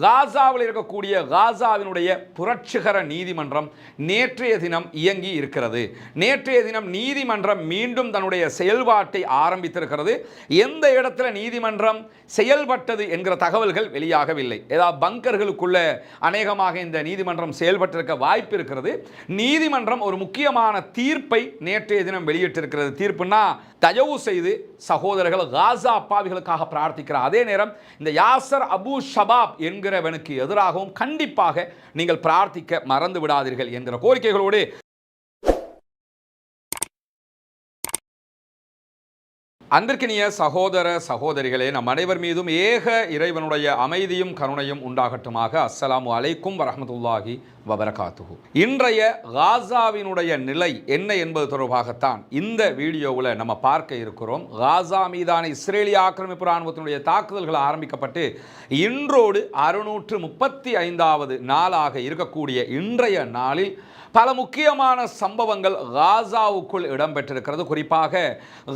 காசாவில் இருக்கக்கூடிய காசாவினுடைய புரட்சிகர நீதிமன்றம் நேற்றைய தினம் இயங்கி இருக்கிறது. நேற்றைய தினம் நீதிமன்றம் மீண்டும் தன்னுடைய செயல்பாட்டை ஆரம்பித்திருக்கிறது. எந்த இடத்துல நீதிமன்றம் செயல்பட்டது என்கிற தகவல்கள் வெளியாகவில்லை. ஏதாவது பங்கர்களுக்குள்ள அநேகமாக இந்த நீதிமன்றம் செயல்பட்டிருக்க வாய்ப்பு இருக்கிறது. நீதிமன்றம் ஒரு முக்கியமான தீர்ப்பை நேற்றைய தினம் வெளியிட்டிருக்கிறது. தீர்ப்புனா தயவு செய்து சகோதரர்கள் காசா அப்பாவிகளுக்காக பிரார்த்திக்கிறார். அதே நேரம் இந்த யாசர் அபு ஷபாப் என்கிறவனுக்கு எதிராகவும் கண்டிப்பாக நீங்கள் பிரார்த்திக்க மறந்து விடாதீர்கள் என்கிற கோரிக்கைகளோடு அன்பிற்கினிய சகோதர சகோதரிகளே நம் அனைவர் மீதும் ஏக இறைவனுடைய அமைதியும் கருணையும் உண்டாகட்டுமாக. அஸ்ஸலாமு அலைக்கும் வரமத்துல்லாஹி வபரகாத்துகு இன்றைய காசாவினுடைய நிலை என்ன என்பது தொடர்பாகத்தான் இந்த வீடியோவில் நம்ம பார்க்க இருக்கிறோம். காசா மீதான இஸ்ரேலிய ஆக்கிரமிப்பு இராணுவத்தினுடைய தாக்குதல்கள் ஆரம்பிக்கப்பட்டு இன்றோடு அறுநூற்று முப்பத்தி ஐந்தாவது நாளாக இருக்கக்கூடிய இன்றைய நாளில் பல முக்கியமான சம்பவங்கள் காசாவுக்குள் இடம்பெற்றிருக்கிறது. குறிப்பாக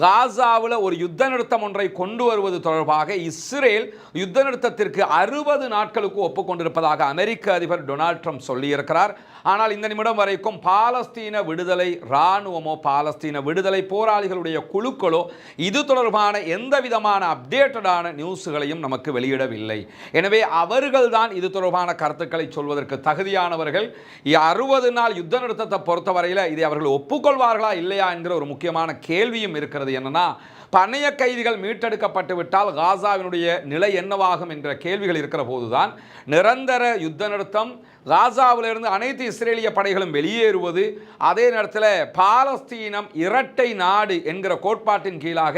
காசாவில் ஒரு யுத்த நிறுத்தம் ஒன்றை கொண்டு வருவது தொடர்பாக இஸ்ரேல் யுத்த நிறுத்தத்திற்கு அறுபது நாட்களுக்கு ஒப்புக்கொண்டிருப்பதாக அமெரிக்க அதிபர் டொனால்ட் ட்ரம்ப் சொல்லியிருக்கிறார். ஆனால் இந்த நிமிடம் வரைக்கும் பாலஸ்தீன விடுதலை இராணுவமோ பாலஸ்தீன விடுதலை போராளிகளுடைய குழுக்களோ இது தொடர்பான எந்த விதமான அப்டேட்டடான நியூஸ்களையும் நமக்கு வெளியிடவில்லை. எனவே அவர்கள்தான் இது தொடர்பான கருத்துக்களை சொல்வதற்கு தகுதியானவர்கள். அறுபது நாள் யுத்த நிறுத்தத்தை பொறுத்தவரையில் இதை அவர்கள் ஒப்புக்கொள்வார்களா இல்லையா என்கிற ஒரு முக்கியமான கேள்வியும் இருக்கிறது. என்னன்னா பணைய கைதிகள் மீட்டெடுக்கப்பட்டு விட்டால் காசாவினுடைய நிலை என்னவாகும் என்கிற கேள்விகள் இருக்கிற போதுதான் நிரந்தர யுத்த நிறுத்தம் காசாவிலிருந்து அனைத்து இஸ்ரேலிய படைகளும் வெளியேறுவது அதே நேரத்தில் பாலஸ்தீனம் இரட்டை நாடு என்கிற கோட்பாட்டின் கீழாக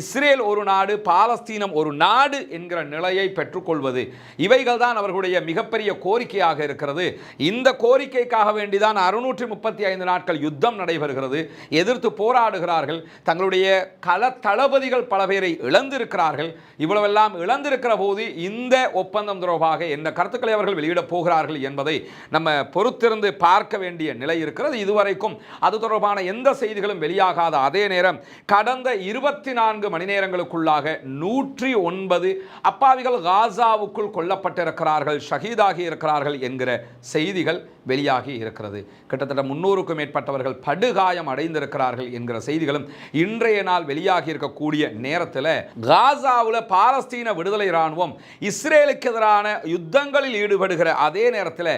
இஸ்ரேல் ஒரு நாடு பாலஸ்தீனம் ஒரு நாடு என்கிற நிலையை பெற்றுக்கொள்வது. இவைகள் தான் அவர்களுடைய மிகப்பெரிய கோரிக்கையாக இருக்கிறது. இந்த கோரிக்கைக்காக வேண்டிதான் அறுநூற்றி முப்பத்தி ஐந்து நாட்கள் யுத்தம் நடைபெறுகிறது. எதிர்த்து போராடுகிறார்கள். தங்களுடைய கள தளபதிகள் பல பேரை இழந்திருக்கிறார்கள். இவ்வளவெல்லாம் இழந்திருக்கிற போது இந்த ஒப்பந்தம் தொடர்பாக என்ன கருத்துக்களை அவர்கள் வெளியிடப் போகிறார்கள் என்பதை நம்ம பொறுத்திருந்து பார்க்க வேண்டிய நிலை இருக்கிறது இதுவரைக்கும். அது தொடர்பான எந்த செய்திகளும் வெளியாகாத அதே நேரம் கடந்த இருபத்தி நான்கு மணி நேரங்களுக்குள்ளாக நூற்றி ஒன்பது அப்பாவிகள் காசாவுக்குள் கொல்லப்பட்டிருக்கிறார்கள் ஷஹீதாகி இருக்கிறார்கள் என்கிற செய்திகள் வெளியாகி இருக்கிறது. கிட்டத்தட்ட முன்னூறுக்கும் மேற்பட்டவர்கள் படுகாயம் அடைந்திருக்கிறார்கள் என்கிற செய்திகளும் இன்றைய நாள் வெளியாகி இருக்கக்கூடிய நேரத்தில் காசாவில் பாலஸ்தீன விடுதலை இராணுவம் இஸ்ரேலுக்கு எதிரான யுத்தங்களில் ஈடுபடுகிற அதே நேரத்தில்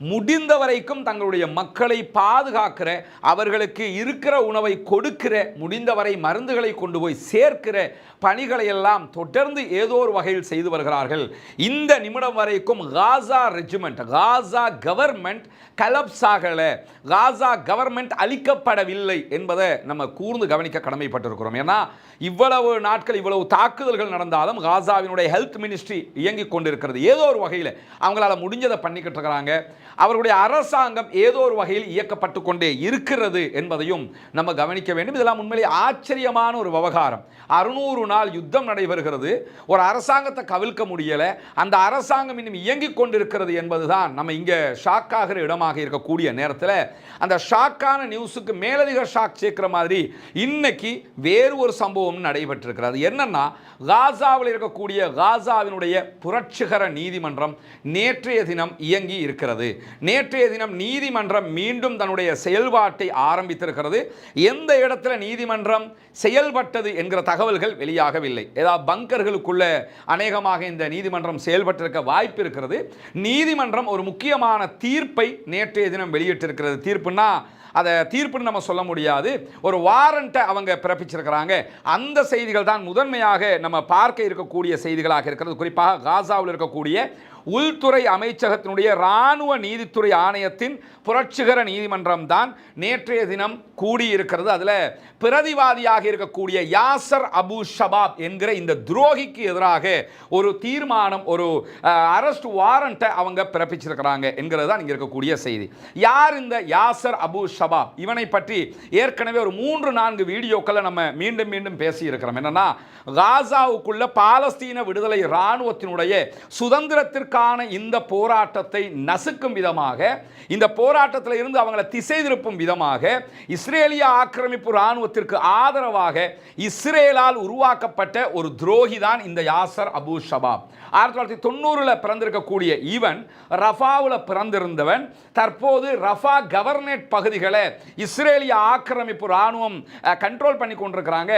முடிந்த வரைக்கும் தங்களுடைய மக்களை பாதுகாக்கிற அவர்களுக்கு இருக்கிற உணவை கொடுக்கிற முடிந்தவரை மருந்துகளை கொண்டு போய் சேர்க்கிற பணிகளை எல்லாம் தொடர்ந்து ஏதோ ஒரு வகையில் செய்து வருகிறார்கள். இந்த நிமிடம் வரைக்கும் Gaza regiment Gaza government collapse ஆகலை. காசா கவர்மெண்ட் அளிக்கப்படவில்லை என்பதை நம்ம கூர்ந்து கவனிக்க கடமைப்பட்டிருக்கிறோம். ஏன்னா இவ்வளவு நாட்கள் இவ்வளவு தாக்குதல்கள் நடந்தாலும் காசாவினுடைய ஹெல்த் மினிஸ்ட்ரி இயங்கிக் கொண்டிருக்கிறது. ஏதோ ஒரு வகையில் அவங்களால முடிஞ்சதை பண்ணிக்கிட்டு இருக்கிறாங்க. அவர்களுடைய அரசாங்கம் ஏதோ ஒரு வகையில் இயக்கப்பட்டு கொண்டே இருக்கிறது என்பதையும் நம்ம கவனிக்க வேண்டும். இதெல்லாம் உண்மையிலே ஆச்சரியமான ஒரு விவகாரம். அறுநூறு நாள் யுத்தம் நடைபெறுகிறது. ஒரு அரசாங்கத்தை கவிழ்க்க முடியலை. அந்த அரசாங்கம் இன்னும் இயங்கிக் கொண்டிருக்கிறது என்பதுதான் நம்ம இங்கே ஷாக் ஆகிற இடமாக இருக்கக்கூடிய நேரத்தில் அந்த ஷாக்கான நியூஸுக்கு மேலதிக ஷாக் சேர்க்கிற மாதிரி இன்னைக்கு வேறு ஒரு சம்பவம் நடைபெற்றிருக்கிறது. என்னன்னா காசாவில் இருக்கக்கூடிய காசாவினுடைய புரட்சிகர நீதிமன்றம் நேற்றைய தினம் இயங்கி இருக்கிறது. நேற்றைய தினம் நீதிமன்றம் மீண்டும் தன்னுடைய செயல்பாட்டை ஆரம்பித்திருக்கிறது. எந்த இடத்துல நீதிமன்றம் செயல்பட்டது என்கிற தகவல்கள் வெளியாகவில்லை. ஏதாவது பங்கர்களுக்குள்ள அநேகமாக இந்த நீதிமன்றம் செயல்பட்டிருக்க வாய்ப்பு இருக்கிறது. நீதிமன்றம் ஒரு முக்கியமான தீர்ப்பை நேற்றைய தினம் வெளியிட்டிருக்கிறது. தீர்ப்புன்னா அதை தீர்ப்புன்னு நம்ம சொல்ல முடியாது. ஒரு வாரண்ட்டை அவங்க பிறப்பிச்சிருக்கிறாங்க. அந்த செய்திகள் தான் முதன்மையாக நம்ம பார்க்க இருக்கக்கூடிய செய்திகளாக இருக்கிறது. குறிப்பாக காசாவில் இருக்கக்கூடிய உள்துறை அமைச்சகத்தினுடைய இராணுவ நீதித்துறை ஆணையத்தின் புரட்சிகர நீதிமன்றம் தான் நேற்றைய தினம் கூடியிருக்கிறது. அதில் பிரதிவாதியாக இருக்கக்கூடிய யாசர் அபு ஷபாப் என்கிற இந்த துரோகிக்கு எதிராக ஒரு தீர்மானம் ஒரு அரெஸ்ட் வாரண்ட்டை அவங்க பிறப்பிச்சிருக்கிறாங்க என்கிறது தான் இங்கே இருக்கக்கூடிய செய்தி. யார் இந்த யாசர் அபு ஷபாப்? இவனை பற்றி ஏற்கனவே ஒரு மூன்று நான்கு வீடியோக்களை நம்ம மீண்டும் மீண்டும் பேசியிருக்கிறோம். என்னென்னா காசாவுக்குள்ள பாலஸ்தீன விடுதலை இராணுவத்தினுடைய சுதந்திரத்திற்கான இந்த போராட்டத்தை நசுக்கும் விதமாக இந்த போராட்டத்தில் இருந்து அவங்களை திசை திருப்பும் விதமாக இஸ்ரேலிய ஆக்கிரமிப்பு இராணுவத்திற்கு ஆதரவாக ஆதரவாக இஸ்ரேலால் உருவாக்கப்பட்ட ஒரு துரோகி தான் இந்த யாசர் அபு ஷபாப். ஆயிரத்தி தொள்ளாயிரத்தி தொண்ணூறில் பிறந்திருக்கக்கூடிய இவன் ரஃபாவில் பிறந்திருந்தவன். தற்போது ரஃபா கவர்னேட் பகுதிகளை இஸ்ரேலிய ஆக்கிரமிப்பு இராணுவம் கண்ட்ரோல் பண்ணி கொண்டிருக்கிறாங்க.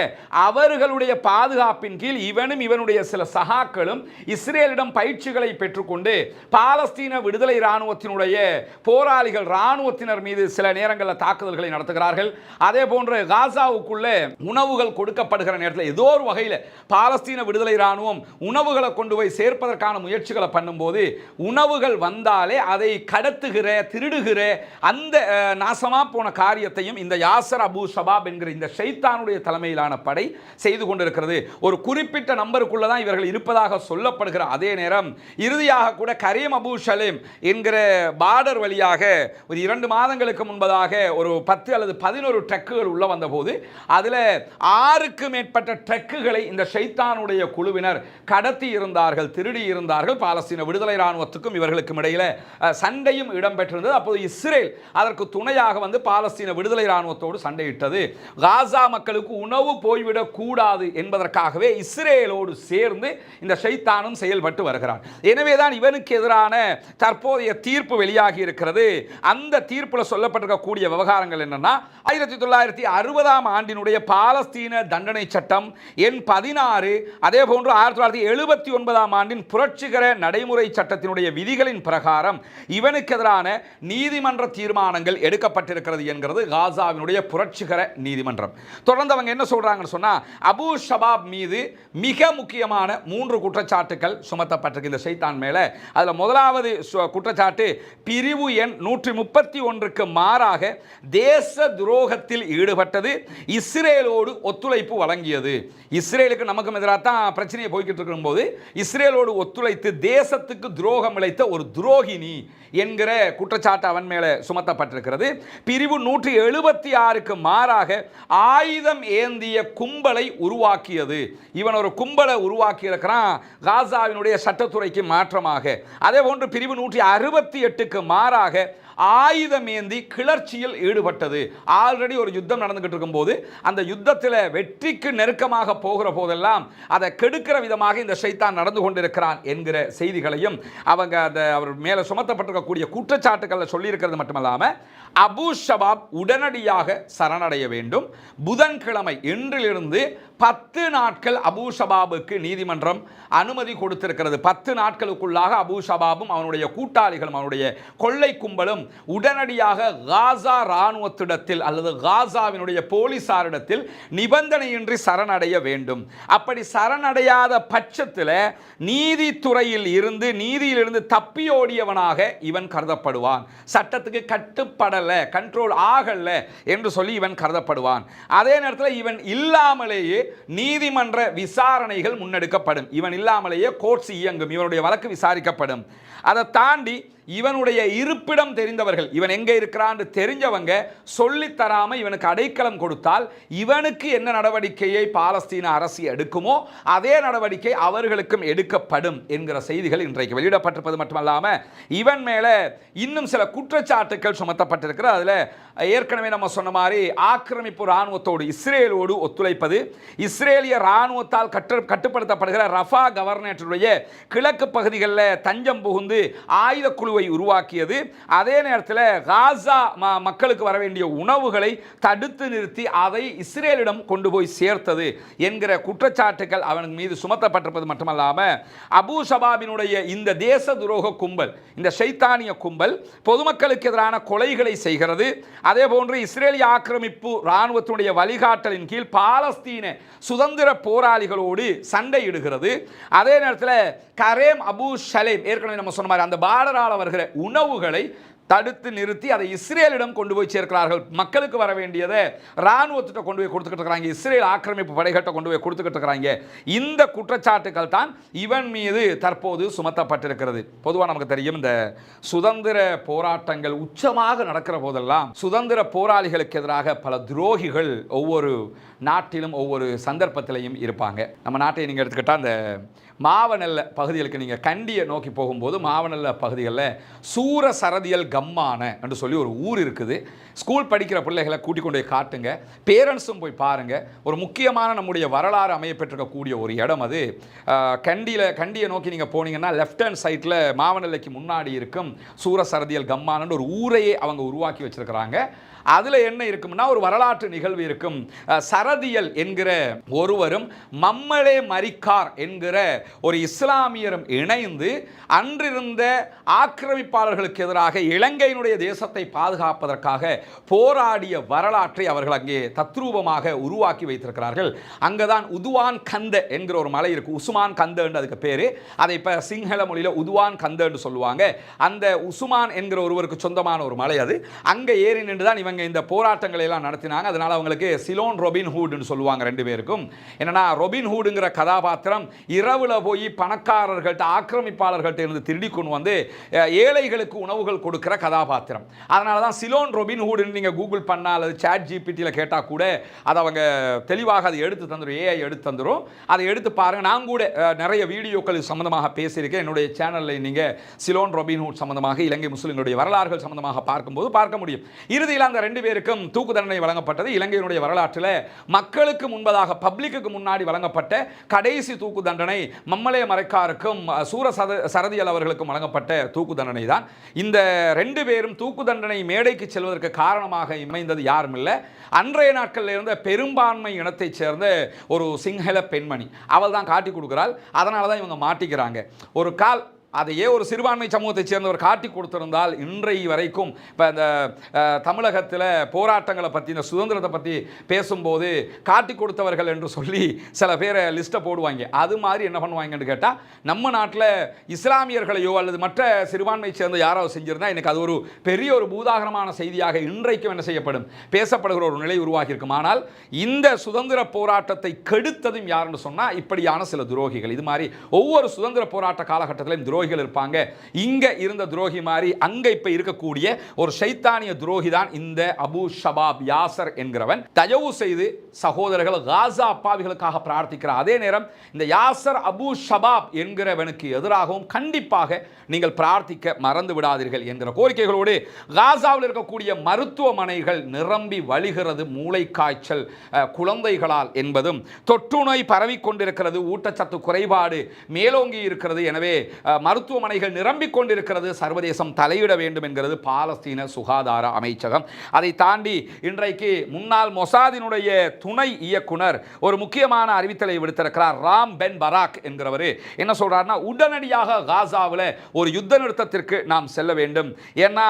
அவர்களுடைய பாதுகாப்பின் கீழ் இவனும் இவனுடைய சில சகாக்களும் இஸ்ரேலிடம் பயிற்சிகளை பெற்றுக்கொண்டு பாலஸ்தீன விடுதலை இராணுவத்தினுடைய போராளிகள் இராணுவத்தினர் மீது சில நேரங்களில் தாக்குதல்களை நடத்துகிறார்கள். அதே போன்று காசாவுக்குள்ளே உணவுகள் கொடுக்கப்படுகிற நேரத்தில் ஏதோ ஒரு வகையில் பாலஸ்தீன விடுதலை இராணுவம் உணவுகளை கொண்டு போய் சேர்ப்பதற்கான முயற்சிகளை பண்ணும்போது உணவுகள் வந்தாலே அதை கடத்துகிற திருடுகிற அந்த நாசமாக போன காரியத்தையும் இந்த யாசர் அபு ஷபாப் என்கிற இந்த ஷைத்தானுடைய தலைமையிலான படை செய்து கொண்டிருக்கிறது. ஒரு குறிப்பிட்ட நம்பருக்குள்ள தான் இவர்கள் இருப்பதாக சொல்லப்படுகிற அதே நேரம் இறுதியாக கூட கரீம் அபு ஷலேம் என்கிற பார்டர் வழியாக ஒரு இரண்டு மாதங்களுக்கு முன்பதாக ஒரு பத்து அல்லது பதினோரு ட்ரக்குகள் உள்ள வந்தபோது அதில் ஆறுக்கு மேற்பட்ட ட்ரக்குகளை இந்த ஷைத்தானுடைய குழுவினர் கடத்தி இருந்தார்கள் திருடி இருந்தார்கள். பாலஸ்தீன விடுதலை இராணுவத்துக்கும் இவர்களுக்கும் இடையில சண்டையும் இடம்பெற்றிருந்தது. அப்போது இஸ்ரேல் அதற்கு துணையாக வந்து பாலஸ்தீன விடுதலை இராணுவத்தோடு சண்டையிட்டது. காசா மக்களுக்கு உணவு போய்விடக் கூடாது என்பதற்காகவே இஸ்ரேலோடு சேர்ந்து இந்த ஷைத்தானும் செயல்பட்டு வருகிறான். எனவேதான் இவனுக்கு எதிரான தற்போதைய தீர்ப்பு வெளியாகி இருக்கிறது. அந்த தீர்ப்பில் சொல்லப்பட்டிருக்கக்கூடிய விவகாரங்கள் என்னன்னா ஆயிரத்தி தொள்ளாயிரத்தி அறுபதாம் ஆண்டினுடைய பாலஸ்தீன தண்டனை சட்டம் எண் பதினாறு அதே போன்று ஆயிரத்தி தொள்ளாயிரத்தி எழுபத்தி ஒன்பதாம் ஆண்டின் புரட்சிகர நடைமுறை சட்டத்தினுடைய விதிகளின் பிரகாரம் இவனுக்கு எதிரான நீதிமன்ற தீர்மானங்கள் எடுக்கப்பட்டிருக்கிறது என்கிறது காசாவினுடைய புரட்சிகர நீதிமன்றம். தொடர்ந்து அவங்க என்ன சொல்றாங்கன்னு சொன்னால் அபு ஷபாப் மீது மிக முக்கியமான மூன்று குற்றச்சாட்டுகள் சுமத்தப்பட்டிருக்கு. இந்த செய்தான் மேலே அதில் முதலாவது சு- குற்றச்சாட்டு பிரிவு எண் நூற்றி முப்பத்தி ஒன்றுக்கு மாறாக தேச துரோகத்தில் ஈடுபட்டது இஸ்ரேல் இஸ்ரேலோடு ஒத்துழைப்பு வழங்கியது. இஸ்ரேலுக்கு நமக்கும் எதிராக தான் பிரச்சனையை போய்கிட்டு இருக்கும்போது இஸ்ரேலோடு ஒத்துழைத்து தேசத்துக்கு துரோகம் இழைத்த ஒரு துரோகினி என்கிற குற்றச்சாட்டு அவன் மேலே சுமத்தப்பட்டிருக்கிறது. பிரிவு நூற்றி எழுபத்தி ஆறுக்கு மாறாக ஆயுதம் ஏந்திய கும்பலை உருவாக்கியது. இவன் ஒரு கும்பலை உருவாக்கியிருக்கிறான் காசாவினுடைய சட்டத்துறைக்கு மாற்றமாக. அதே போன்று பிரிவு நூற்றி அறுபத்தி எட்டுக்கு மாறாக ஆயுதம் ஏந்தி கிளர்ச்சியில் ஈடுபட்டது. ஆல்ரெடி ஒரு யுத்தம் நடந்துகிட்டு இருக்கும்போது அந்த யுத்தத்தில் வெற்றிக்கு நெருக்கமாக போகிற போதெல்லாம் அதை கெடுக்கிற விதமாக இந்த ஷைத்தான் நடந்து கொண்டிருக்கிறான் என்கிற செய்திகளையும் அவங்க அந்த அவர் மேலே சுமத்தப்பட்டிருக்கக்கூடிய குற்றச்சாட்டுகளில் சொல்லியிருக்கிறது மட்டுமல்லாமல் அபு ஷபாப் உடனடியாக சரணடைய வேண்டும். புதன்கிழமை இன்றிலிருந்து பத்து நாட்கள் அபு ஷபாபுக்கு நீதிமன்றம் அனுமதி கொடுத்திருக்கிறது. பத்து நாட்களுக்குள்ளாக அபு ஷபாபும் அவனுடைய கூட்டாளிகளும் அவனுடைய கொள்ளை கும்பலும் உடனடியாக காசா இராணுவத்திடத்தில் அல்லது காசாவினுடைய போலீசாரிடத்தில் நிபந்தனையின்றி சரணடைய வேண்டும். அப்படி சரணடையாத பட்சத்தில் நீதித்துறையில் இருந்து நீதியிலிருந்து தப்பியோடியவனாக இவன் கருதப்படுவான். சட்டத்துக்கு கட்டுப்படலை கண்ட்ரோல் ஆகல என்று சொல்லி இவன் கருதப்படுவான். அதே நேரத்தில் இவன் இல்லாமலேயே நீதிமன்ற விசாரணைகள் முன்னெடுக்கப்படும். இவன் இல்லாமலேயே கோர்ட்ஸ் இயங்கும். இவனுடைய வழக்கு விசாரிக்கப்படும். அதை தாண்டி இவனுடைய இருப்பிடம் தெரிந்தவர்கள். இவன் எங்கே இருக்கிறான்னு தெரிஞ்சவங்க சொல்லி தராம இவனுக்கு அடைக்கலம் கொடுத்தால் இவனுக்கு என்ன நடவடிக்கையை பாலஸ்தீன அரசு எடுக்குமோ அதே நடவடிக்கை அவர்களுக்கும் எடுக்கப்படும் என்கிற செய்திகள் இன்றைக்கு வெளியிடப்பட்டிருப்பது மட்டுமல்லாம இவன் மேல இன்னும் சில குற்றச்சாட்டுகள் சுமத்தப்பட்டிருக்கிறது. அதுல ஏற்கனவே நம்ம சொன்ன மாதிரி ஆக்கிரமிப்பு இராணுவத்தோடு இஸ்ரேலோடு ஒத்துழைப்பது இஸ்ரேலிய இராணுவத்தால் கட்டு கட்டுப்படுத்தப்படுகிற ரஃபா கவர்னேட்டருடைய கிழக்கு பகுதிகளில் தஞ்சம் புகுந்து ஆயுத குழுவை உருவாக்கியது. அதே நேரத்தில் காசா மக்களுக்கு வர வேண்டிய உணவுகளை தடுத்து நிறுத்தி அதை இஸ்ரேலிடம் கொண்டு போய் சேர்த்தது என்கிற குற்றச்சாட்டுகள் அவன் மீது சுமத்தப்பட்டிருப்பது மட்டுமல்லாமல் அபு ஷபாபினுடைய இந்த தேச துரோக கும்பல் இந்த சைத்தானிய கும்பல் பொதுமக்களுக்கு எதிரான கொலைகளை செய்கிறது. அதே போன்று இஸ்ரேலிய ஆக்கிரமிப்பு இராணுவத்தினுடைய வழிகாட்டலின் கீழ் பாலஸ்தீன சுதந்திர போராளிகளோடு சண்டையிடுகிறது. அதே நேரத்தில் கரேம் அபு ஷலேம் ஏற்கனவே நம்ம சொன்ன மாதிரி அந்த பார்டரால் வருகிற உணவுகளை தடுத்து நிறுத்தி அதை இஸ்ரேலிடம் கொண்டு போய் சேர்க்கிறார்கள். மக்களுக்கு வர வேண்டியதை இராணுவத்திட்ட கொண்டு போய் கொடுத்துக்கிட்டு இருக்கிறாங்க. இஸ்ரேல் ஆக்கிரமிப்பு படைகட்ட கொண்டு போய் கொடுத்துக்கிட்டு இருக்கிறாங்க. இந்த குற்றச்சாட்டுகள் தான் இவன் மீது தற்போது சுமத்தப்பட்டிருக்கிறது. பொதுவாக நமக்கு தெரியும் இந்த சுதந்திர போராட்டங்கள் உச்சமாக நடக்கிற போதெல்லாம் சுதந்திர போராளிகளுக்கு எதிராக பல துரோகிகள் ஒவ்வொரு நாட்டிலும் ஒவ்வொரு சந்தர்ப்பத்திலையும் இருப்பாங்க. நம்ம நாட்டை நீங்கள் எடுத்துக்கிட்டால் அந்த மாவனல்ல பகுதிகளுக்கு நீங்கள் கண்டியை நோக்கி போகும்போது மாவனல்ல பகுதிகளில் சூர சரதியல் கம்மான என்று சொல்லி ஒரு ஊர் இருக்குது. ஸ்கூல் படிக்கிற பிள்ளைகளை கூட்டிக் கொண்டு போய் காட்டுங்க. பேரண்ட்ஸும் போய் பாருங்கள் ஒரு முக்கியமான நம்முடைய வரலாறு அமையப்பெற்றிருக்கக்கூடிய ஒரு இடம் அது. கண்டியில் கண்டியை நோக்கி நீங்கள் போனீங்கன்னா லெஃப்ட் ஹேண்ட் சைட்டில் மாவனல்லைக்கு முன்னாடி இருக்கும் சூர சரதியல் கம்மானன்னு ஒரு ஊரையே அவங்க உருவாக்கி வச்சிருக்கிறாங்க. அதில் என்ன இருக்கும்னா ஒரு வரலாற்று நிகழ்வு இருக்கும். சரதியல் என்கிற ஒருவரும் மம்மளே மரிக்கார் என்கிற ஒரு இஸ்லாமியரும் இணைந்து அன்றிருந்த ஆக்கிரமிப்பாளர்களுக்கு எதிராக இலங்கையினுடைய தேசத்தை பாதுகாப்பதற்காக போராடிய வரலாற்றை அவர்கள் அங்கே தத்ரூபமாக உருவாக்கி வைத்திருக்கிறார்கள். அங்கதான் உதுவான் கந்த என்கிற ஒரு மலை இருக்கு. உசுமான் கந்தன்னு அதுக்கு பேரு. அதை இப்போ சிங்கள மொழியில் உதுவான் கந்தன்னு சொல்லுவாங்க. அந்த உசுமான் என்கிற ஒருவருக்கு சொந்தமான ஒரு மலை அது. அங்கே ஏறி நின்று தான் இவங்க இந்த போராட்டங்களை எல்லாம் நடத்தினாங்க. அதனால அவங்களுக்கு சிலோன் ரொபின் ஹூடுன்னு சொல்லுவாங்க ரெண்டு பேருக்கும். என்னென்னா ரொபின் ஹூடுங்கிற கதாபாத்திரம் இரவுல போய் பணக்காரர்கள்ட்ட ஆக்கிரமிப்பாளர்கள்ட்ட இருந்து திருடி கொண்டு வந்து ஏழைகளுக்கு உணவுகள் கொடுக்கிற கதாபாத்திரம். அதனால தான் சிலோன் ரொபின் ஹூடுன்னு நீங்கள் கூகுள் பண்ணால் அல்லது சாட் ஜிபிடியில் கேட்டால் கூட அதை அவங்க தெளிவாக அதை எடுத்து தந்துடும் ஏஐ எடுத்து தந்துடும் அதை எடுத்து பாருங்க. நான் கூட நிறைய வீடியோக்கள் இது சம்பந்தமாக பேசியிருக்கேன். என்னுடைய சேனலில் நீங்கள் சிலோன் ரொபின் ஹூட் சம்மந்தமாக இலங்கை முஸ்லீம்களுடைய வரலாறுகள் சம்மந்தமாக பார்க்கும்போது பார்க்க முடியும். இறுதியில் அந்த ரெண்டு பேருக்கும் தூக்கு தண்டனை வழங்கப்பட்டது. இலங்கையினுடைய வரலாற்றில் மக்களுக்கு முன்பதாக பப்ளிக்குக்கு முன்னாடி வழங்கப்பட்ட கடைசி தூக்கு தண்டனை மம்மலே மறைக்காருக்கும் சூர சத சரதியல் அவர்களுக்கும் வழங்கப்பட்ட தூக்கு தண்டனை தான். இந்த ரெண்டு பேரும் தூக்கு தண்டனை மேடைக்கு செல்வதற்கு காரணமாக இமைந்தது யாரும் இல்லை. அன்றைய நாட்களில் இருந்த பெரும்பான்மை இனத்தைச் சேர்ந்த ஒரு சிங்கள பெண்மணி அவள் தான் காட்டி கொடுக்குறாள். அதனால தான் இவங்க மாட்டிக்கிறாங்க. ஒரு கால் அதையே ஒரு சிறுபான்மை சமூகத்தைச் சேர்ந்தவர் காட்டி கொடுத்திருந்தால் இன்றைய வரைக்கும் இப்போ இந்த தமிழகத்தில் போராட்டங்களை பற்றி இந்த சுதந்திரத்தை பற்றி பேசும்போது காட்டி கொடுத்தவர்கள் என்று சொல்லி சில பேரை லிஸ்ட்டை போடுவாங்க. அது மாதிரி என்ன பண்ணுவாங்கன்னு கேட்டால் நம்ம நாட்டில் இஸ்லாமியர்களையோ அல்லது மற்ற சிறுபான்மை சேர்ந்த யாராவது செஞ்சிருந்தா எனக்கு அது ஒரு பெரிய ஒரு பூதாகரமான செய்தியாக இன்றைக்கும் என்ன செய்யப்படும்? பேசப்படுகிற ஒரு நிலை உருவாகி இருக்கும் ஆனால் இந்த சுதந்திர போராட்டத்தை கெடுத்ததும் யாருன்னு சொன்னால் இப்படியான சில துரோகிகள். இது மாதிரி ஒவ்வொரு சுதந்திர போராட்ட காலகட்டத்திலும் துரோகிகள் இருப்பாங்க. இங்கே இருந்த துரோகி மாதிரி அங்கே இப்போ இருக்கக்கூடிய ஒரு சைத்தானிய துரோகி தான் இந்த அபு ஷபாப் யாசர் என்கிறவன். தயவு செய்து சகோதரர்கள் காசா அப்பாவிகளுக்காக பிரார்த்திக்கிறார் அதே நேரம் இந்த யாசர் அபு ஷபாப் என்கிறவனுக்கு எதிராகவும் கண்டிப்பாக நீங்கள் பிரார்த்திக்க மறந்து விடாதீர்கள் என்கிற கோரிக்கைகளோடு காசாவில் இருக்கக்கூடிய மருத்துவமனைகள் நிரம்பி வழிகிறது மூளை காய்ச்சல் குழந்தைகளால் என்பதும் தொற்று நோய் பரவிக் கொண்டிருக்கிறது ஊட்டச்சத்து குறைபாடு மேலோங்கி இருக்கிறது. எனவே மருத்துவமனைகள் நிரம்பிக் கொண்டிருக்கிறது. சர்வதேசம் தலையிட வேண்டும் என்கிறது பாலஸ்தீன சுகாதார அமைச்சகம். அதை தாண்டி இன்றைக்கு முன்னாள் மொசாதினுடைய துணை இயக்குனர் ஒரு முக்கியமான அறிவித்தலை விடுத்திருக்கிறார். ராம் பென் பராக் என்கிறவர். என்ன சொல்றாருன்னா உடனடியாக காசாவில் ஒரு யுத்த நிறுத்தத்திற்கு நாம் செல்ல வேண்டும். ஏன்னா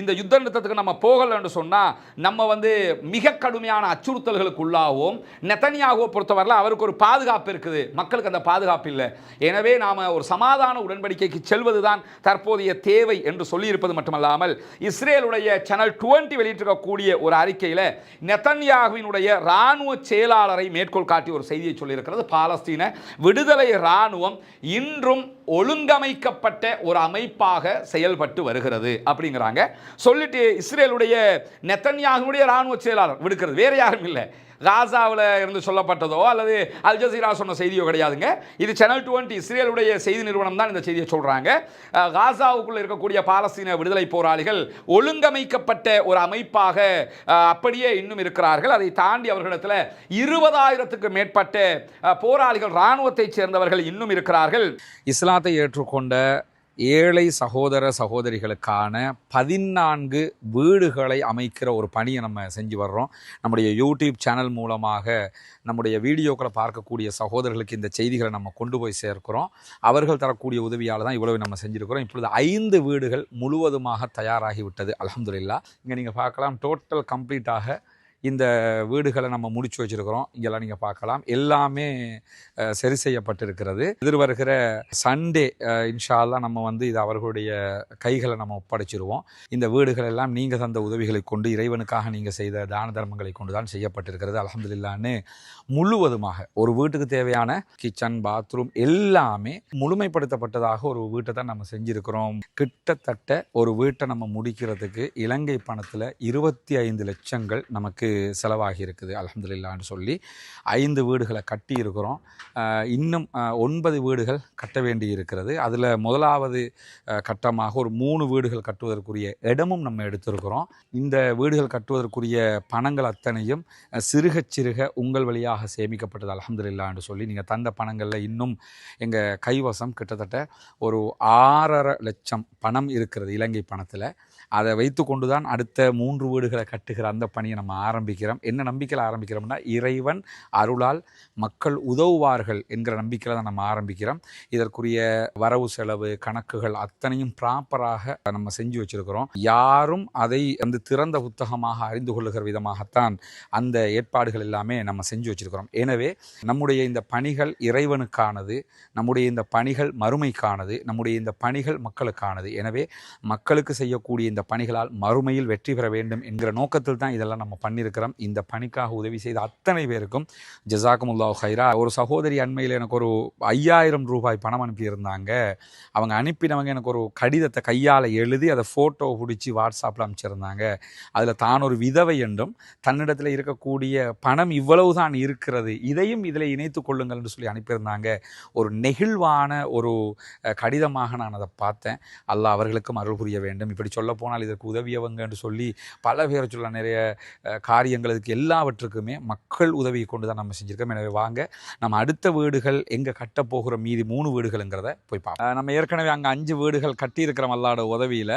இந்த யுத்த நிறுத்தத்துக்கு நம்ம போகலைன்னு சொன்னால் நம்ம வந்து மிக கடுமையான அச்சுறுத்தல்களுக்கு உள்ளாகவும் நெத்தனியாகவோ பொறுத்தவரையில் அவருக்கு ஒரு பாதுகாப்பு இருக்குது. மக்களுக்கு அந்த பாதுகாப்பு இல்லை. எனவே நாம் ஒரு சமாதான உடன்படி உடன்படிக்கைக்கு செல்வதுதான் தற்போதைய தேவை என்று சொல்லியிருப்பது மட்டுமல்லாமல் இஸ்ரேலுடைய சேனல் டுவெண்ட்டி வெளியிட்டிருக்கக்கூடிய ஒரு அறிக்கையில் நெத்தன்யாகுவினுடைய இராணுவ செயலாளரை மேற்கோள் காட்டி ஒரு செய்தியை சொல்லியிருக்கிறது. பாலஸ்தீன விடுதலை இராணுவம் இன்றும் ஒழுங்கமைக்கப்பட்ட ஒரு அமைப்பாக செயல்பட்டு வருகிறது அப்படிங்கிறாங்க. சொல்லிட்டு இஸ்ரேலுடைய நெத்தன்யாகுடைய இராணுவ செயலாளர் விடுக்கிறது. வேற யாரும் இல்லை. காசாவில் இருந்து சொல்லப்பட்டதோ அல்லது அல் ஜசீரா சொன்ன செய்தியோ கிடையாதுங்க. இது சேனல் டுவெண்ட்டி இஸ்ரேலுடைய செய்தி நிறுவனம் தான் இந்த செய்தியை சொல்கிறாங்க காசாவுக்குள்ளே இருக்கக்கூடிய பாலஸ்தீன விடுதலை போராளிகள் ஒழுங்கமைக்கப்பட்ட ஒரு அமைப்பாக அப்படியே இன்னும் இருக்கிறார்கள். அதை தாண்டி அவர்களிடத்தில் இருபதாயிரத்துக்கு மேற்பட்ட போராளிகள் இராணுவத்தைச் சேர்ந்தவர்கள் இன்னும் இருக்கிறார்கள். இஸ்லாத்தை ஏற்றுக்கொண்ட ஏழை சகோதர சகோதரிகளுக்கான பதினான்கு வீடுகளை அமைக்கிற ஒரு பணியை நம்ம செஞ்சு வர்றோம். நம்முடைய யூடியூப் சேனல் மூலமாக நம்முடைய வீடியோக்களை பார்க்கக்கூடிய சகோதரர்களுக்கு இந்த செய்திகளை நம்ம கொண்டு போய் சேர்க்கிறோம். அவர்கள் தரக்கூடிய உதவியால் தான் இவ்வளவு நம்ம செஞ்சுருக்கிறோம். இப்பொழுது ஐந்து வீடுகள் முழுவதுமாக தயாராகிவிட்டது அலமதுல்லா இங்கே நீங்கள் பார்க்கலாம். டோட்டல் கம்ப்ளீட்டாக இந்த வீடுகளை நம்ம முடிச்சு வச்சிருக்கிறோம். இங்கெல்லாம் நீங்கள் பார்க்கலாம். எல்லாமே சரி செய்யப்பட்டிருக்கிறது. எதிர்வருகிற சண்டே இன்ஷால்லா நம்ம வந்து இது அவர்களுடைய கைகளை நம்ம ஒப்படைச்சிருவோம். இந்த வீடுகள் எல்லாம் நீங்கள் தந்த உதவிகளை கொண்டு இறைவனுக்காக நீங்கள் செய்த தான தர்மங்களை கொண்டு தான் செய்யப்பட்டிருக்கிறது. அலமதுல்லான்னு முழுவதுமாக ஒரு வீட்டுக்கு தேவையான கிச்சன் பாத்ரூம் எல்லாமே முழுமைப்படுத்தப்பட்டதாக ஒரு வீட்டை தான் நம்ம செஞ்சுருக்கிறோம். கிட்டத்தட்ட ஒரு வீட்டை நம்ம முடிக்கிறதுக்கு இலங்கை பணத்தில் இருபத்தி ஐந்து லட்சங்கள் நமக்கு செலவாகி இருக்குது அலமதுல்லான்னு சொல்லி. ஐந்து வீடுகளை கட்டி இருக்கிறோம் இன்னும் ஒன்பது வீடுகள் கட்ட வேண்டி இருக்கிறது. அதில் முதலாவது கட்டமாக ஒரு மூணு வீடுகள் கட்டுவதற்குரிய இடமும் நம்ம எடுத்திருக்கிறோம். இந்த வீடுகள் கட்டுவதற்குரிய பணங்கள் அத்தனையும் சிறுக சிறுக உங்கள் வழியாக சேமிக்கப்பட்டது அலமதுல்லான்னு சொல்லி. நீங்கள் தந்த பணங்களில் இன்னும் எங்கள் கைவசம் கிட்டத்தட்ட ஒரு ஆறரை லட்சம் பணம் இருக்கிறது இலங்கை பணத்தில். அதை வைத்து கொண்டு தான் அடுத்த மூன்று வீடுகளை கட்டுகிற அந்த பணியை நம்ம ஆரம்பிக்கிறோம். என்ன நம்பிக்கையில் ஆரம்பிக்கிறோம்னா இறைவன் அருளால் மக்கள் உதவுவார்கள் என்கிற நம்பிக்கையில் தான் நம்ம ஆரம்பிக்கிறோம். இதற்குரிய வரவு செலவு கணக்குகள் அத்தனையும் ப்ராப்பராக நம்ம செஞ்சு வச்சிருக்கிறோம். யாரும் அதை அந்த திறந்த புத்தகமாக அறிந்து கொள்ளுகிற விதமாகத்தான் அந்த ஏற்பாடுகள் எல்லாமே நம்ம செஞ்சு வச்சிருக்கிறோம். எனவே நம்முடைய இந்த பணிகள் இறைவனுக்கானது நம்முடைய இந்த பணிகள் மறுமைக்கானது நம்முடைய இந்த பணிகள் மக்களுக்கானது. எனவே மக்களுக்கு செய்யக்கூடிய இந்த பணிகளால் மறுமையில் வெற்றி பெற வேண்டும் என்கிற நோக்கத்தில் தான் இதெல்லாம் நம்ம பண்ணியிருக்கிறோம். இந்த பணிக்காக உதவி செய்த அத்தனை பேருக்கும் ஜசாக்குமுல்லா ஹைரா ஒரு சகோதரி அண்மையில் எனக்கு ஒரு ஐயாயிரம் ரூபாய் பணம் அனுப்பியிருந்தாங்க. அவங்க அனுப்பினவங்க எனக்கு ஒரு கடிதத்தை கையால் எழுதி அதை ஃபோட்டோ பிடிச்சி வாட்ஸ்அப்பில் அனுப்பிச்சிருந்தாங்க. அதில் தான் ஒரு விதவை என்றும் தன்னிடத்தில் இருக்கக்கூடிய பணம் இவ்வளவு தான் இருக்கிறது இதையும் இதில் இணைத்து கொள்ளுங்கள் என்று சொல்லி அனுப்பியிருந்தாங்க. ஒரு நெகிழ்வான ஒரு கடிதமாக நான் அதை பார்த்தேன். அல்லாஹ் அவர்களுக்கும் அருள் புரிய வேண்டும். இப்படி சொல்ல போனால் இதற்கு உதவியவங்க என்று சொல்லி பல பேரை சொல்ல நிறைய காரியங்களுக்கு காரியங்கள் இதுக்கு எல்லாவற்றுக்குமே மக்கள் உதவியை கொண்டு தான் நம்ம செஞ்சுருக்கோம். எனவே வாங்க நம்ம அடுத்த வீடுகள் எங்கே கட்டப்போகிற மீதி மூணு வீடுகள்ங்கிறத போய் பார்ப்போம். நம்ம ஏற்கனவே அங்கே அஞ்சு வீடுகள் கட்டியிருக்கிறோம் அல்லாட உதவியில்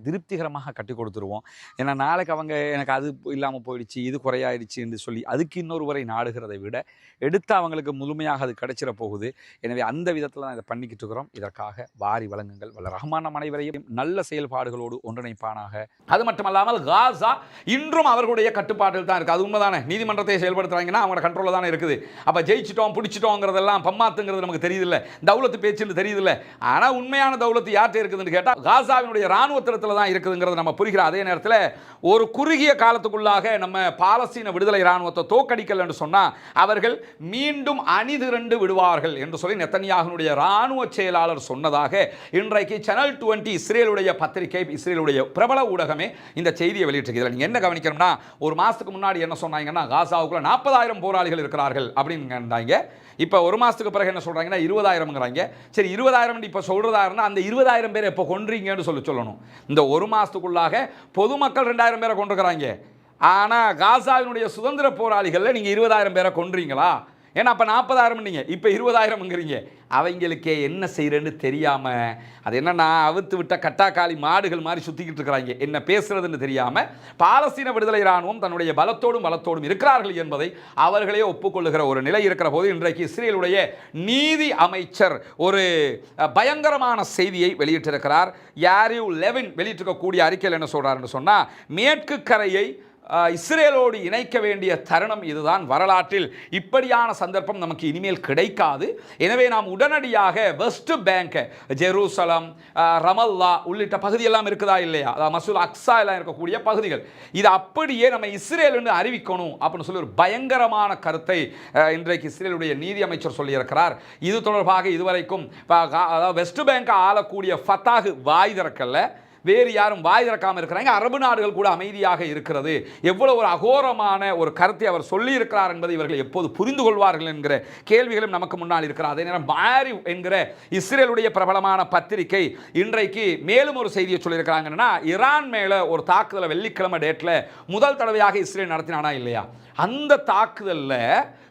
திருப்திகரமாக கட்டி கொடுத்துருவோம். ஏன்னா நாளைக்கு அவங்க எனக்கு அது இல்லாமல் போயிடுச்சு இது குறையாயிடுச்சு என்று சொல்லி அதுக்கு இன்னொரு வரை நாடுகிறதை விட எடுத்து அவங்களுக்கு முழுமையாக அது கிடைச்சிட போகுது. எனவே அந்த விதத்தில் தான் இதை பண்ணிக்கிட்டு இருக்கிறோம். இதற்காக வாரி வழங்குங்கள். வல்ல ரஹ்மான அனைவரையும் நல்ல செயல்பாடுகளோடு ஒன்றிணைப்பானாக. அது மட்டுமல்லாமல் காசா இன்றும் அவர்களுடைய கட்டுப்பாட்டில் தான் இருக்குது அது உண்மைதானே? நீதிமன்றத்தை செயல்படுத்துறாங்கன்னா அவங்களோட கண்ட்ரோலில் தானே இருக்குது. அப்போ ஜெயிச்சிட்டோம் பிடிச்சிட்டோங்கிறதெல்லாம் பம்மாத்துங்கிறது நமக்கு தெரியுதில்ல. தௌலத்து பேச்சுன்னு தெரியுதில்ல. ஆனால் உண்மையான தௌலத்து யார்கிட்ட இருக்குதுன்னு கேட்டால் காசாவினுடைய இராணுவத்திடத்தில் தான் இருக்குதுங்கிறது நம்ம புரிகிற அதே நேரத்தில் ஒரு குறுகிய காலத்துக்குள்ளாக நம்ம பாலஸ்தீன விடுதலை இராணுவத்தை தோக்கடிக்கல் என்று சொன்னால் அவர்கள் மீண்டும் அணிதிரண்டு விடுவார்கள் என்று சொல்லி நெத்தனியாகனுடைய இராணுவ செயலாளர் சொன்னதாக இன்றைக்கு சேனல் டுவெண்ட்டி இஸ்ரேலுடைய பத்திரிகை இஸ்ரேலுடைய பிரபல ஊடகமே இந்த செய்தியை வெளியிட்டிருக்கு நீங்கள் என்ன கவனிக்கணும்னா ஒரு மாதத்துக்கு முன்னாடி என்ன சொன்னாங்கன்னா காசாவுக்குள்ள நாற்பதாயிரம் போராளிகள் இருக்கிறார்கள் அப்படின்னு இப்போ ஒரு மாதத்துக்கு பிறகு என்ன சொல்கிறாங்கன்னா இருபதாயிரம்ங்கிறாங்க. சரி இருபதாயிரம் இப்போ சொல்கிறதா இருந்தால் அந்த இருபதாயிரம் பேர் இப்போ கொன்றீங்கன்னு சொல்லி சொல்லணும். இந்த ஒரு மாதத்துக்குள்ளாக பொதுமக்கள் ரெண்டாயிரம் பேரை கொண்டிருக்கிறாங்க ஆனால் காசாவினுடைய சுதந்திர போராளிகளில் நீங்கள் இருபதாயிரம் பேரை கொன்றீங்களா? ஏன்னா அப்போ நாற்பதாயிரம் நீங்கள் இப்போ இருபதாயிரம்ங்கிறீங்க. அவங்களுக்கே என்ன செய்கிறேன்னு தெரியாமல் அது என்னென்னா அவுத்து விட்ட கட்டாக்காளி மாடுகள் மாதிரி சுற்றிக்கிட்டு இருக்கிறாங்க. என்ன பேசுகிறதுன்னு தெரியாமல் பாலஸ்தீன விடுதலை இராணுவம் தன்னுடைய பலத்தோடும் பலத்தோடும் இருக்கிறார்கள் என்பதை அவர்களே ஒப்புக்கொள்ளுகிற ஒரு நிலை இருக்கிற போது இன்றைக்கு இஸ்ரேலுடைய நீதி அமைச்சர் ஒரு பயங்கரமான செய்தியை வெளியிட்டிருக்கிறார். யாரியூ லெவின் வெளியிட்டிருக்கக்கூடிய அறிக்கையில் என்ன சொல்கிறாருன்னு சொன்னால் மேற்கு கரையை இஸ்ரேலோடு இணைக்க வேண்டிய தருணம் இதுதான். வரலாற்றில் இப்படியான சந்தர்ப்பம் நமக்கு இனிமேல் கிடைக்காது. எனவே நாம் உடனடியாக வெஸ்ட் பேங்க் ஜெருசலம் ரமல்லா உள்ளிட்ட பகுதியெல்லாம் இருக்குதா இல்லையா? அதாவது மசூல் அக்ஸா எல்லாம் இருக்கக்கூடிய பகுதிகள். இது அப்படியே நம்ம இஸ்ரேல்னு அறிவிக்கணும் அப்படின்னு சொல்லி ஒரு பயங்கரமான கருத்தை இன்றைக்கு இஸ்ரேலுடைய நீதி அமைச்சர் சொல்லியிருக்கிறார். இது தொடர்பாக இதுவரைக்கும் அதாவது வெஸ்ட் பேங்க் ஆளக்கூடிய ஃபத்தாகு வாய் திறக்கல. வேறு யாரும் வாய் திறக்காமல் இருக்கிறாங்க. அரபு நாடுகள் கூட அமைதியாக இருக்கிறது. எவ்வளோ ஒரு அகோரமான ஒரு கருத்தை அவர் சொல்லியிருக்கிறார் என்பதை இவர்கள் எப்போது புரிந்து கொள்வார்கள் என்கிற கேள்விகளும் நமக்கு முன்னால் இருக்கிறார் அதே நேரம் மாரி என்கிற இஸ்ரேலுடைய பிரபலமான பத்திரிகை இன்றைக்கு மேலும் ஒரு செய்தியை சொல்லியிருக்கிறாங்கன்னா ஈரான் மேலே ஒரு தாக்குதலை வெள்ளிக்கிழமை டேட்டில் முதல் தடவையாக இஸ்ரேல் நடத்தினானா இல்லையா? அந்த தாக்குதலில்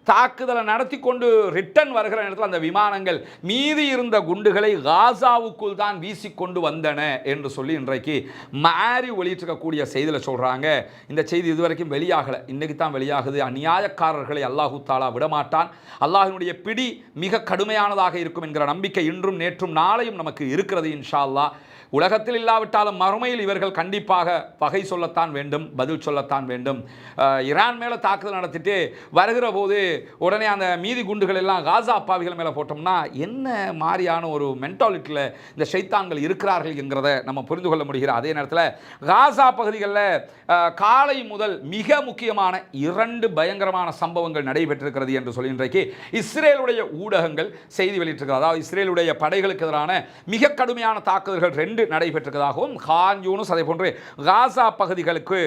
தாக்குதலை நடத்தி கொண்டு ரிட்டன் வருகிற நேரத்தில் அந்த விமானங்கள் மீதி இருந்த குண்டுகளை காசாவுக்குள் தான் வீசிக்கொண்டு வந்தன என்று சொல்லி இன்றைக்கு மாறி வெளியிட்டிருக்கக்கூடிய செய்தியில் சொல்கிறாங்க இந்த செய்தி இதுவரைக்கும் வெளியாகலை. இன்னைக்கு தான் வெளியாகுது. அநியாயக்காரர்களை அல்லாஹு தாலா விடமாட்டான். அல்லாஹினுடைய பிடி மிக கடுமையானதாக இருக்கும் என்கிற நம்பிக்கை இன்றும் நேற்றும் நாளையும் நமக்கு இருக்கிறது இன்ஷா அல்லாஹ். உலகத்தில் இல்லாவிட்டாலும் மறுமையில் இவர்கள் கண்டிப்பாக பகை சொல்லத்தான் வேண்டும் பதில் சொல்லத்தான் வேண்டும். ஈரான் மேலே தாக்குதல் நடத்திட்டு வருகிற போது உடனே அந்த மீதி குண்டுகள் எல்லாம் காசா அப்பாவிகள் மேலே போட்டோம்னா என்ன மாதிரியான ஒரு மென்டாலிட்டியில் இந்த சைத்தான்கள் இருக்கிறார்கள் என்கிறத நம்ம புரிந்து கொள்ள முடிகிற அதே நேரத்தில் காசா பகுதிகளில் காலை முதல் மிக முக்கியமான இரண்டு பயங்கரமான சம்பவங்கள் நடைபெற்றிருக்கிறது என்று சொல்லி இன்றைக்கு இஸ்ரேலுடைய ஊடகங்கள் செய்தி வெளியிட்டிருக்கிறது. அதாவது இஸ்ரேலுடைய படைகளுக்கு எதிரான மிக கடுமையான தாக்குதல்கள் ரெண்டு நடைபெற்றிருக்கிறதாகவும் ஹான் யூனுஸ் அதே போன்று காசா பகுதிகளுக்கு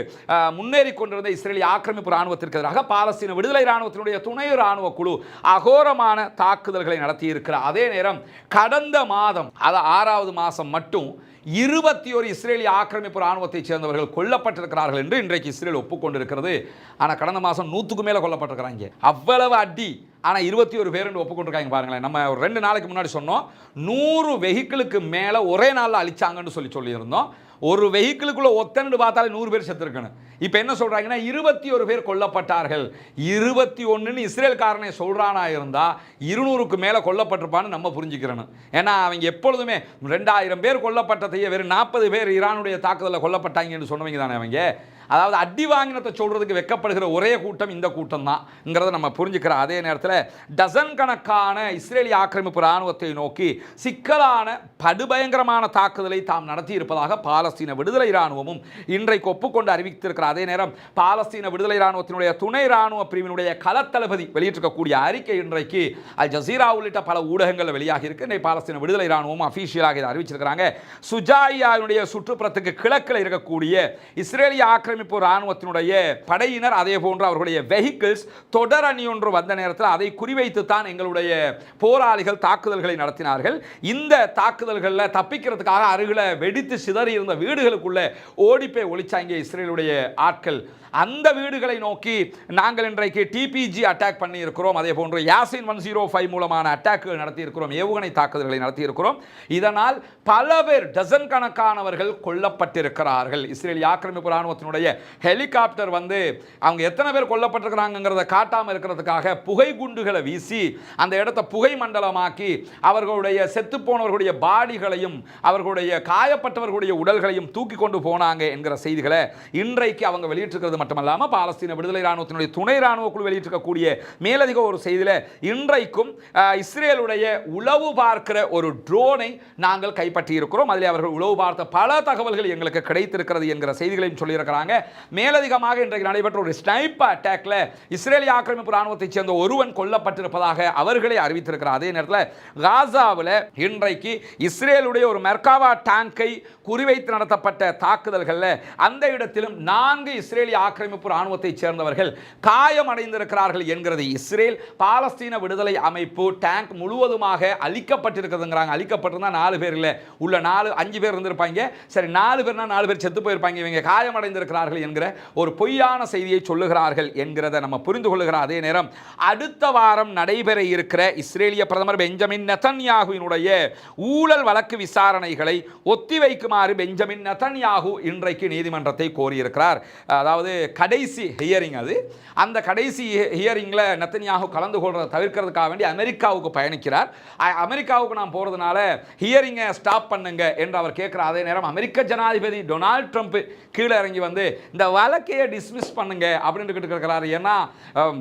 முன்னேறி கொண்டிருந்த இஸ்ரேலிய ஆக்கிரமிப்பு ராணுவத்திற்கு எதிராக பாலஸ்தீன விடுதலை ராணுவத்தினுடைய துணை ராணுவ குழு அகோரமான தாக்குதல்களை நடத்தியிருக்கிறார் அதே நேரம் கடந்த மாதம் அது ஆறாவது மாதம் மட்டும் இருபத்தி ஒரு இஸ்ரேலிய ஆக்கிரமிப்பு ராணுவத்தை சேர்ந்தவர்கள் கொல்லப்பட்டிருக்கிறார்கள் என்று இன்றைக்கு இஸ்ரேல் ஒப்புக்கொண்டிருக்கிறது. ஆனால் கடந்த மாதம் நூற்றுக்கு மேலே கொல்லப்பட்டிருக்கிறாங்க. அவ்வளவு அடி ஆனால் இருபத்தி ஒரு பேர் ஒப்புக்கொண்டிருக்காங்க பாருங்களேன். நம்ம ஒரு ரெண்டு நாளைக்கு முன்னாடி சொன்னோம் நூறு வெஹிக்கிளுக்கு மேலே ஒரே நாளில் அழிச்சாங்கன்னு சொல்லி சொல்லியிருந்தோம். ஒரு வெஹிக்கிளுக்குள்ளே ஒத்தன்னு பார்த்தாலே நூறு பேர் செத்துருக்கணும். இப்போ என்ன சொல்கிறாங்கன்னா இருபத்தி ஒரு பேர் கொல்லப்பட்டார்கள். இருபத்தி ஒன்றுன்னு இஸ்ரேல்காரனை சொல்கிறானா இருந்தால் இருநூறுக்கு மேலே கொல்லப்பட்டிருப்பான்னு நம்ம புரிஞ்சுக்கிறணும். ஏன்னா அவங்க எப்பொழுதுமே ரெண்டாயிரம் பேர் கொல்லப்பட்டதையே வெறும் நாற்பது பேர் ஈரானுடைய தாக்குதலில் கொல்லப்பட்டாங்கன்னு சொன்னவங்க தானே அவங்க. அதாவது அடி வாங்கினத்தை சொல்றதுக்கு வெக்கப்படுகிற ஒரே கூட்டம் இந்த கூட்டம் தான்ங்கிறத நம்ம புரிஞ்சுக்கிறோம். அதே நேரத்தில் டசன் கணக்கான இஸ்ரேலிய ஆக்கிரமிப்பு இராணுவத்தை நோக்கி சிக்கலான படுபயங்கரமான தாக்குதலை தாம் நடத்தி இருப்பதாக பாலஸ்தீன விடுதலை இராணுவமும் இன்றைக்கு ஒப்புக்கொண்டு அறிவித்திருக்கிற அதே நேரம் பாலஸ்தீன விடுதலை இராணுவத்தினுடைய துணை இராணுவ பிரிவினுடைய களத்தளபதி வெளியிட்டிருக்கக்கூடிய அறிக்கை இன்றைக்கு அல் ஜசீரா உள்ளிட்ட பல ஊடகங்கள் வெளியாகி இருக்கு இன்றைக்கு பாலஸ்தீன விடுதலை இராணுவம் அஃபீஷியலாக இதை அறிவிச்சிருக்கிறாங்க. சுஜாயியாவுடைய சுற்றுப்புறத்துக்கு கிழக்கில் இருக்கக்கூடிய இஸ்ரேலிய ஆக்கிரமி ஆக்கிரமிப்பு இராணுவத்தினுடைய படையினர் அதே போன்று அவர்களுடைய வெஹிக்கிள்ஸ் தொடர் அணி ஒன்று வந்த நேரத்தில் அதை குறிவைத்து தான் எங்களுடைய போராளிகள் தாக்குதல்களை நடத்தினார்கள். இந்த தாக்குதல்களில் தப்பிக்கிறதுக்காக அருகில் வெடித்து சிதறி இருந்த வீடுகளுக்குள்ள ஓடிப்போய் ஒழிச்சாங்க இஸ்ரேலுடைய ஆட்கள் அந்த வீடுகளை நோக்கி நாங்கள் இன்றைக்கு டிபிஜி அட்டாக் பண்ணியிருக்கிறோம். அதே போன்று யாசின் ஒன் ஜீரோ ஃபைவ் மூலமான அட்டாக்குகள் நடத்தியிருக்கிறோம். ஏவுகணை தாக்குதல்களை நடத்தியிருக்கிறோம். இதனால் பல பேர் டசன் கணக்கானவர்கள் கொல்லப்பட்டிருக்கிறார்கள். இஸ்ரேல் ஆக்கிரமிப்பு ராணுவத்தினுடைய ஹெலிகாப்டர் வந்து அவங்க எத்தனை பேர் கொல்லப்பட்டிருக்கிறாங்கிறத காட்டாமல் இருக்கிறதுக்காக புகை குண்டுகளை வீசி அந்த இடத்த புகை மண்டலமாக்கி அவர்களுடைய செத்துப்போனவர்களுடைய பாடிகளையும் அவர்களுடைய காயப்பட்டவர்களுடைய உடல்களையும் தூக்கி கொண்டு போனாங்க என்கிற செய்திகளை இன்றைக்கு அவங்க வெளியிட்டிருக்கிறது மட்டுமல்லாமல் பாலஸ்தீன விடுதலை ராணுவத்தினுடைய துணை ராணுவ குழு வெளியிட்டிருக்கக்கூடிய மேலதிக ஒரு செய்தியில் இன்றைக்கும் இஸ்ரேலுடைய உளவு பார்க்கிற ஒரு ட்ரோனை நாங்கள் கைப்பற்றி இருக்கிறோம் அதில் அவர்கள் உளவு பார்த்த பல தகவல்கள் எங்களுக்கு கிடைத்திருக்கிறது என்கிற செய்திகளையும் சொல்லியிருக்கிறாங்க. மேலதிகமாக இன்றைக்கு நடைபெற்ற ஒரு ஸ்னைப் அட்டாக்ல இஸ்ரேலிய ஆக்கிரமிப்பு ராணுவத்தைச் சேர்ந்த ஒருவன் கொல்லப்பட்டிருப்பதாக அவர்களே அறிவித்திருக்கிறார். அதே நேரத்தில் காசாவில் இன்றைக்கு இஸ்ரேலுடைய ஒரு மெர்காவா டேங்கை குறிவைத்து நடத்தப்பட்ட தாக்குதல்களில் அந்த இடத்திலும் நான்கு இஸ்ரேலிய ஆக்கிரமிப்பு இராணுவத்தைச் சேர்ந்தவர்கள் காயமடைந்திருக்கிறார்கள் என்கிறது. இஸ்ரேல் பாலஸ்தீன விடுதலை அமைப்பு டேங்க் முழுவதுமாக அழிக்கப்பட்டிருக்கிறதுங்கிறாங்க. அழிக்கப்பட்டிருந்தா நாலு பேர் இல்லை. உள்ள நாலு அஞ்சு பேர் இருந்திருப்பாங்க. சரி நாலு பேர்னா நாலு பேர் செத்து போயிருப்பாங்க. இவங்க காயமடைந்திருக்கிறார்கள் என்கிற ஒரு பொய்யான செய்தியை சொல்லுகிறார்கள் என்கிறத நம்ம புரிந்து கொள்ளுகிற அதே நேரம் அடுத்த வாரம் நடைபெற இருக்கிற இஸ்ரேலிய பிரதமர் பெஞ்சமின் நெத்தன்யாகுவினுடைய ஊழல் வழக்கு விசாரணைகளை ஒத்திவைக்கும் ஒத்திவைக்குமாறு பெஞ்சமின் நெதன்யாகு இன்றைக்கு நீதிமன்றத்தை கோரியிருக்கிறார். அதாவது கடைசி ஹியரிங் அது. அந்த கடைசி ஹியரிங்கில் நெத்தன்யாகு கலந்து கொள்றதை தவிர்க்கிறதுக்காக வேண்டி அமெரிக்காவுக்கு பயணிக்கிறார். அ- அமெரிக்காவுக்கு நான் போகிறதுனால ஹியரிங்கை ஸ்டாப் பண்ணுங்க என்று அவர் கேட்குற அதே நேரம் அமெரிக்க ஜனாதிபதி டொனால்ட் ட்ரம்ப் கீழே இறங்கி வந்து இந்த வழக்கையை டிஸ்மிஸ் பண்ணுங்க அப்படின்னு இருக்கிறார். ஏன்னா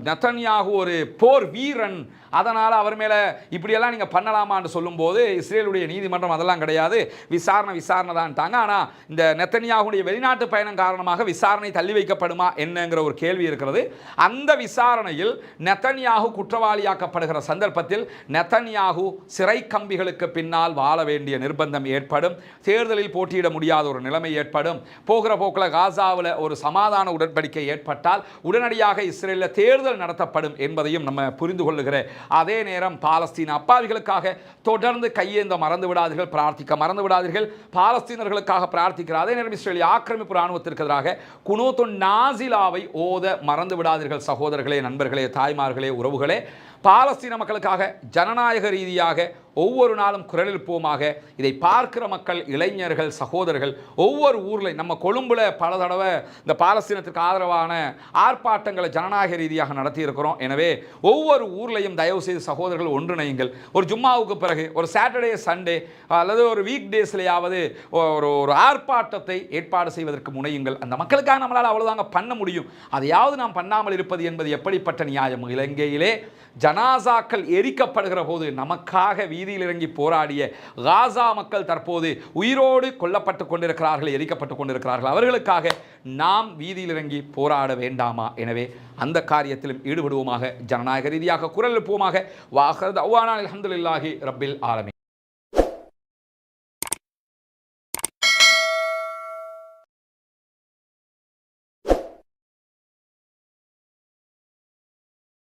நெத்தன்யாகு ஒரு போர் வீரன் அதனால் அவர் மேலே இப்படியெல்லாம் நீங்கள் பண்ணலாமான்னு சொல்லும்போது இஸ்ரேலுடைய நீதிமன்றம் அதெல்லாம் கிடையாது. விசாரணை விசாரணை தான்ட்டாங்க ஆனால் இந்த நெத்தனியாவுடைய வெளிநாட்டு பயணம் காரணமாக விசாரணை தள்ளி வைக்கப்படுமா என்னங்கிற ஒரு கேள்வி இருக்கிறது. அந்த விசாரணையில் நெத்தன்யாகு குற்றவாளியாக்கப்படுகிற சந்தர்ப்பத்தில் நெத்தன்யாகு சிறை கம்பிகளுக்கு பின்னால் வாழ வேண்டிய நிர்பந்தம் ஏற்படும். தேர்தலில் போட்டியிட முடியாத ஒரு நிலைமை ஏற்படும். போகிற போக்கில் காசாவில் ஒரு சமாதான உடன்படிக்கை ஏற்பட்டால் உடனடியாக இஸ்ரேலில் தேர்தல் நடத்தப்படும் என்பதையும் நம்ம புரிந்து கொள்ளுகிற அதே நேரம் பாலஸ்தீன அப்பாவிகளுக்காக தொடர்ந்து கையேந்த மறந்து விடாதீர்கள் பிரார்த்திக்க மறந்து விடாதீர்கள். பாலஸ்தீனர்களுக்காக பிரார்த்திக்கிற அதே நேரம் இஸ்ரேலிய ஆக்கிரமிப்பு ராணுவத்திற்கு எதிராக குனூத்து நாசிலாவை ஓத மறந்து விடாதீர்கள் சகோதரர்களே நண்பர்களே தாய்மார்களே உறவுகளே. பாலஸ்தீன மக்களுக்காக ஜனநாயக ரீதியாக ஒவ்வொரு நாளும் குரல் எழுப்புவோமாக இதை பார்க்கிற மக்கள் இளைஞர்கள் சகோதரர்கள் ஒவ்வொரு ஊரில் நம்ம கொழும்பில் பல தடவை இந்த பாலஸ்தீனத்துக்கு ஆதரவான ஆர்ப்பாட்டங்களை ஜனநாயக ரீதியாக நடத்தியிருக்கிறோம். எனவே ஒவ்வொரு ஊர்லையும் தயவு செய்து சகோதரர்கள் ஒன்றிணையுங்கள். ஒரு ஜும்மாவுக்கு பிறகு ஒரு சாட்டர்டே சண்டே அல்லது ஒரு வீக் டேஸ்லேயாவது ஒரு ஒரு ஆர்ப்பாட்டத்தை ஏற்பாடு செய்வதற்கு முனையுங்கள். அந்த மக்களுக்காக நம்மளால் அவ்வளோதாங்க பண்ண முடியும். அதையாவது நாம் பண்ணாமல் இருப்பது என்பது எப்படிப்பட்ட நியாயம்? இலங்கையிலே ஜனாசாக்கள் எரிக்கப்படுகிற போது நமக்காக வீதியில் இறங்கி போராடிய காசா மக்கள் தற்போது உயிரோடு கொல்லப்பட்டு கொண்டிருக்கிறார்கள் எரிக்கப்பட்டு கொண்டிருக்கிறார்கள். அவர்களுக்காக நாம் வீதியில் இறங்கி போராட வேண்டாமா? எனவே அந்த காரியத்திலும் ஈடுபடுவோமாக. ஜனநாயக ரீதியாக குரல் எழுப்புவோமாக. வாஹர் அவ்வானால் அஹமதுல்லாஹி ரப்பில் ஆலமி